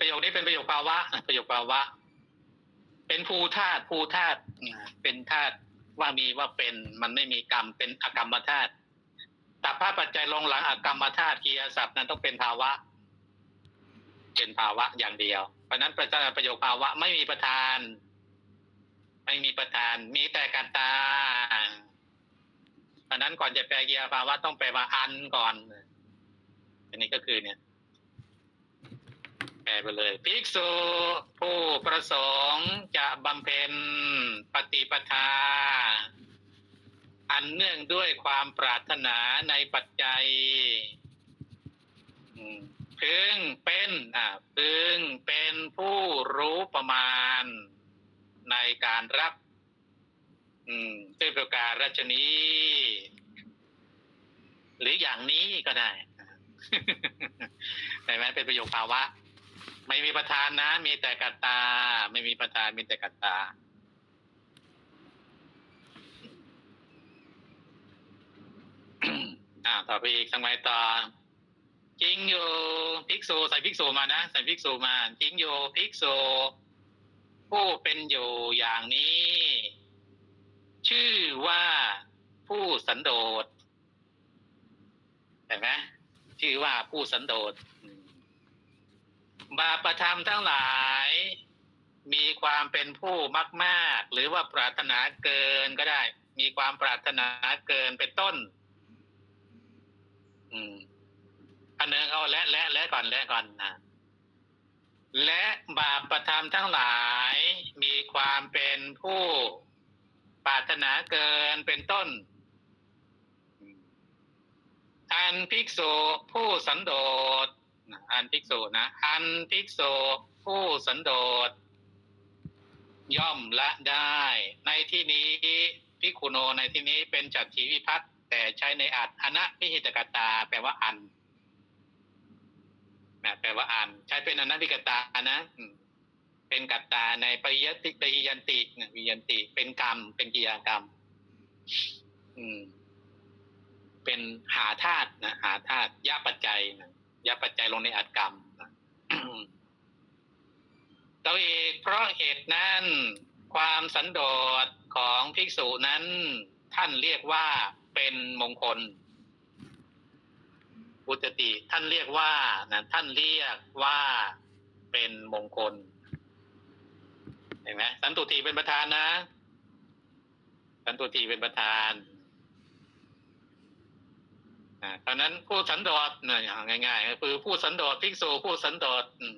ประโยคนี้เป็นประโยคภาวะประโยคภาวะ เป็นภูธาตุภูธาตุเป็นธาตุว่ามีว่าเป็นมันไม่มีกรรมเป็นอกรรมธาตุแต่ภาพปัจจัยลงหลังอกรรมธาตุกียศัพท์นั้นต้องเป็นภาวะ เป็นภาวะอย่างเดียว เพราะนั้นประจประโยคภาวะไม่มีประธาน ไม่มีประธาน มีแต่การตาเพราะนั้นก่อนจะแปลกียภาวะต้องแปลว่าอันก่อน อันนี้ก็คือเนี่ย ไปเลย ภิกษุผู้ประสงค์จะบำเพ็ญปฏิปทา อันเนื่องด้วยความปรารถนาในปัจจัยพึงเป็นอ่าพึงเป็นผู้รู้ประมาณในการรับ อืมด้วยประการราชนี้ หรืออย่างนี้ก็ได้แต่ไหมเป็นประโยคภาวะ ไม่มีประธานนะ มีแต่กัตตา ไม่มีประธานมีแต่กัตตา อ่าต่อไปอีกสังไมต่อจริงอยู่ภิกษุใส่ภิกษุมานะใส่ภิกษุมาจริงอยู่ภิกษุผู้เป็นอยู่อย่างนี้ ชื่อว่าผู้สันโดษเห็นไหมชื่อว่าผู้สันโดษ บาปประธรรมทั้งหลาย มีความเป็นผู้มากมาก ๆ หรือว่าปรารถนาเกินก็ได้ มีความปรารถนาเกินเป็นต้น อืมอันหนึ่งเอาและและและก่อนและก่อนนะและบาปประธรรมทั้งหลายมีความเป็นผู้ปรารถนาเกินเป็นต้น อันภิกษุผู้สันโดษ อันภิกษุนะอันภิกษุผู้สันโดษ ย่อมละได้ ในที่นี้ภิกขุโนในที่นี้เป็นจัตถีวิพัตน์แต่ใช้ในอัตอนะพิหิตกตา แปลว่าอันนะแปลว่าอัน ใช้เป็นอนัพิกตานะเป็นกัตตาในปริยติปริยันตินะวิยันติ เป็นกรรม เป็นกิยากรรม อืม เป็นหาธาตุนะหาธาตุยะปัจจัยนะ ยะปัจจัยลงในอัตกรรมตัวเอกเพราะเหตุนั้น ความสันโดษของภิกษุนั้น ท่านเรียกว่าเป็นมงคลอุตติท่านเรียกว่านะท่านเรียกว่าเป็นมงคลเห็นไหมสันตุทีเป็นประธานนะ สันตุทีเป็นประธาน เพราะนั้นผู้สันโดษเนี่ยอย่างง่ายๆคือผู้สันโดษภิกษุผู้สันโดษอืม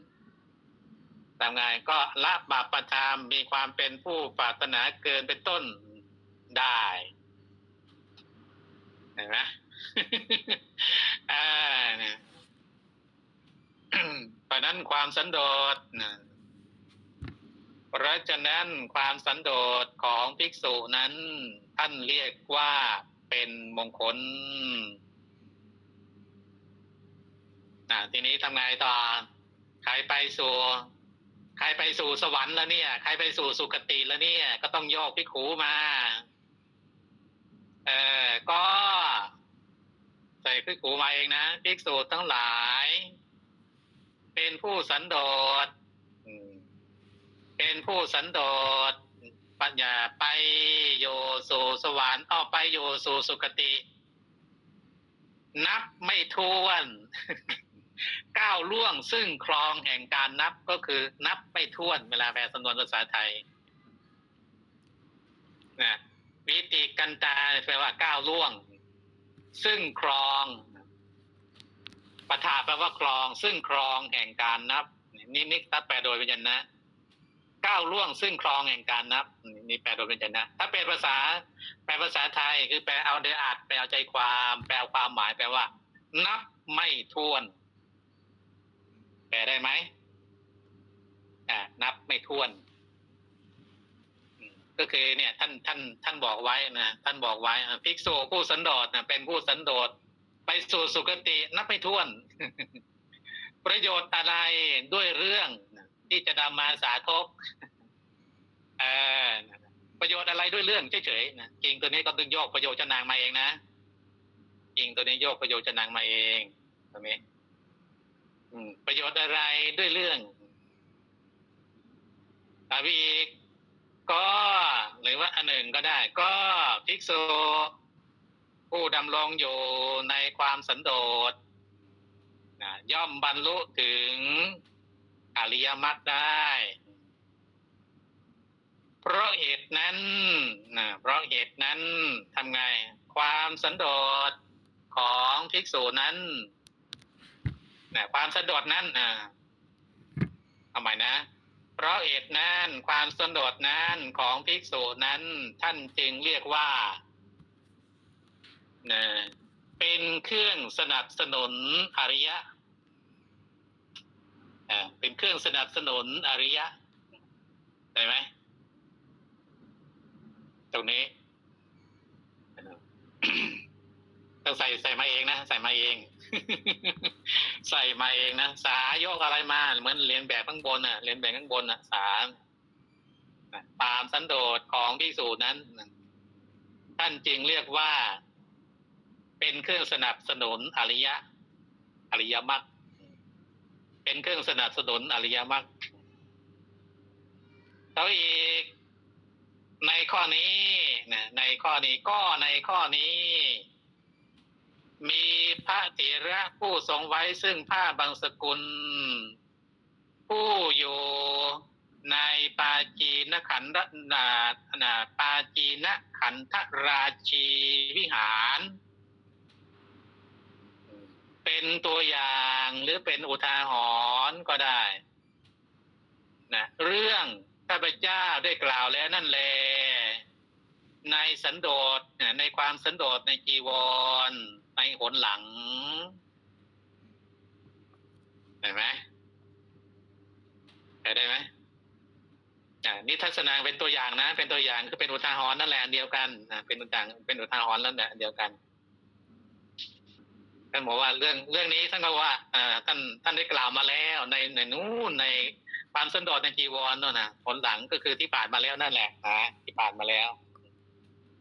ทำไงก็ละบาปประทามมีความเป็นผู้ปรารถนาเกินเป็นต้นได้เห็นไหมอ่าเนี่ยพราะนั้นความสันโดษเพราะฉะนั้นความสันโดษของภิกษุนั้น ท่านเรียกว่าเป็นมงคล ทีนี้ทำไงต่อ ใครไปสู่ ใครไปสู่สวรรค์แล้วเนี่ย ใครไปสู่สุคติแล้วเนี่ย ก็ต้องโยกพิขูมา เออก็ ใส่พิขูมาเองนะภิกษุทั้งหลาย เป็นผู้สันโดษเป็นผู้สันโดษปัญญาไปโยสู่สวรรค์ออกไปโยสู่สุคติ นับไม่ถ้วน ก้าวล่วง ซึ่งคลองแห่งการนับก็คือนับไม่ถ้วนเวลาแปลสำนวนภาษาไทยนะวิติกันตาแปลว่าก้าวล่วง ซึ่งคลองปะทาแปลว่าคลอง ซึ่งคลองแห่งการนับนี่นี่ตัดแปลโดยเป็นยันนะก้าวล่วง ซึ่งคลองแห่งการนับนี่แปลโดยเป็นยันนะ ถ้าเป็นภาษา แปลภาษาไทยคือแปลเอาเดืออัดแปลเอาใจความ แปลความหมายแปลว่า นับไม่ถ้วน แปลได้ไหมอ่านับไม่ถ้วนก็คือเนี่ยท่านท่านท่านบอกไว้นะท่านบอกไว้ภิกษุผู้สันโดษนะเป็นผู้สันโดษไปสู่สุคตินับไม่ถ้วน ประโยชน์อะไรด้วยเรื่องที่จะนำมาสาธกประโยชน์อะไรด้วยเรื่องเฉยๆนะจริงตัวนี้ก็ต้องโยกประโยชน์จะนางมาเองนะจริงตัวนี้โยกประโยชน์จะนางมาเองตรงนี้ ประโยชน์อะไรด้วยเรื่องถามอีกก็หรือว่าอันหนึ่งก็ได้ ก็ภิกษุผู้ดำรงอยู่ในความสันโดษนะย่อมบรรลุถึงอริยมรรคได้ เพราะเหตุนั้นนะเพราะเหตุนั้นทำไง ความสันโดษของภิกษุนั้น นะความสันโดนั้นอ่าเอาใหม่นะ เพราะเหตุนั้น ความสันโดนั้นของภิกษุนั้น ท่านจึงเรียกว่านะเป็นเครื่องสนับสนุนอริยะอ่าเป็นเครื่องสนับสนุนอริยะเห็นไหมตรงนี้ต้องใส่ใส่มาเองนะ ใส่มาเอง ใส่มาเองนะสายกอะไรมาเหมือนเรียนแบบข้างบนน่ะเรียนแบบข้างบนน่ะสาตามสันโดษของพิสูจนั้นท่านจึงเรียกว่า เป็นเครื่องสนับสนุนอริยะ อริยมรรคเป็นเครื่องสนับสนุนอริยมรรคแล้วอีกในข้อนี้นะในข้อนี้ก็ในข้อนี้ มีพระเถระผู้ทรงไว้ซึ่งผ้าบางสกุล ผู้อยู่ในปาจีนขันธนานาปาจีนขันธราชีวิหาร เป็นตัวอย่างหรือเป็นอุทาหรณ์ก็ได้นะเรื่องข้าพเจ้าได้กล่าวแล้วนั่นแหละในสันโดษในความสันโดษในจีวร นหนหลัง เห็นไหมเห็นได้ไหมนี่ทัศนาเป็นตัวอย่างนะ เป็นตัวอย่างคือเป็นอุทาหรณ์นั่นแหละเดียวกันเป็นตัวอย่างเป็นอุทาหรณ์นั่นแหละเดียวกันท่านบอกว่าเรื่องเรื่องนี้ท่านก็ว่าอท่านท่านได้กล่าวมาแล้วในในนู้นในความสันโดในจีวรนั่นนะผลหลังก็คือที่ผ่านมาแล้วนั่นแหละนะที่ผ่านมาแล้ว